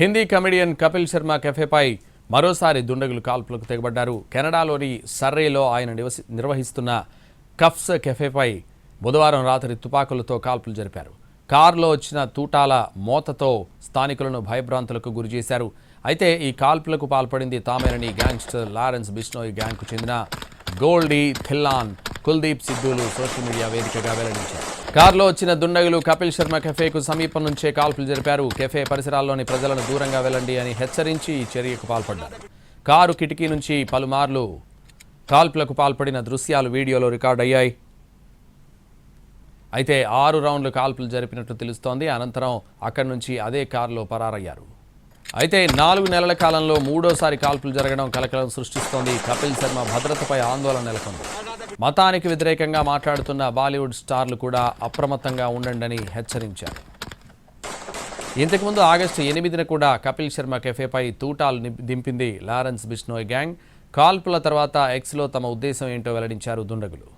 Hindi comedian Kapil Sharma కెఫేపై మరోసారి దుండగులు కాల్పులకు తెగబడ్డారు. కెనడాలోని సర్రేలో ఆయన నిర్వహిస్తున్న కఫ్స్ కెఫేపై బుధవారం రాత్రి తుపాకులతో కాల్పులు జరిపారు. కారులో వచ్చిన తూటాల మోతతో స్థానికులను భయభ్రాంతులకు గురిచేశారు అయితే ఈ కాల్పులకు పాల్పడింది తామేనని గ్యాంగ్స్టర్ లారెన్స్ బిష్నోయ్ గ్యాంగ్కు చెందిన గోల్డీ థిల్లాన్ కుల్దీప్ సిద్ధులు సోషల్ మీడియా వేదికగా వెల్లడించారు. కారులో వచ్చిన దుండగులు కపిల్ శర్మ కెఫేకు సమీపం నుంచే కాల్పులు జరిపారు. కెఫే పరిసరాల్లోని ప్రజలను దూరంగా వెళ్ళండి అని హెచ్చరించి ఈ చర్యకు పాల్పడ్డారు. కారు కిటికీ నుంచి పలుమార్లు కాల్పులకు పాల్పడిన దృశ్యాలు వీడియోలో రికార్డ్ అయ్యాయి. అయితే ఆరు రౌండ్లు కాల్పులు జరిపినట్లు తెలుస్తోంది. అనంతరం అక్కడి నుంచి అదే కారులో పరారయ్యారు. అయితే నాలుగు నెలల కాలంలో మూడోసారి కాల్పులు జరగడం కలకలం సృష్టిస్తోంది. కపిల్ శర్మ భద్రతపై ఆందోళన నెలకొంది. మతానికి వ్యతిరేకంగా మాట్లాడుతున్న బాలీవుడ్ స్టార్లు కూడా అప్రమత్తంగా ఉండండి హెచ్చరించారు. ఇంతకుముందు ఆగస్టు ఎనిమిదిన కూడా కపిల్ శర్మ కెఫేపై తూటాలు దింపింది లారెన్స్ బిష్నోయ్ గ్యాంగ్. కాల్పుల తర్వాత ఎక్స్లో తమ ఉద్దేశం ఏంటో వెల్లడించారు దుండగులు.